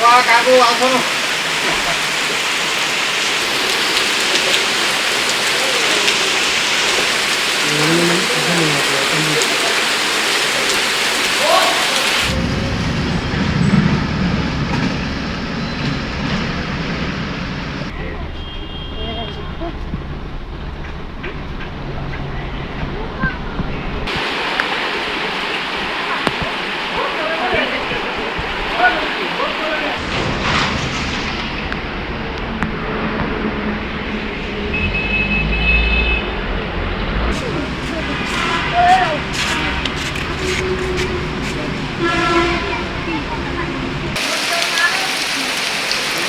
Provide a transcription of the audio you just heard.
Wah, kaku aku. Ini, ini, ini, ini.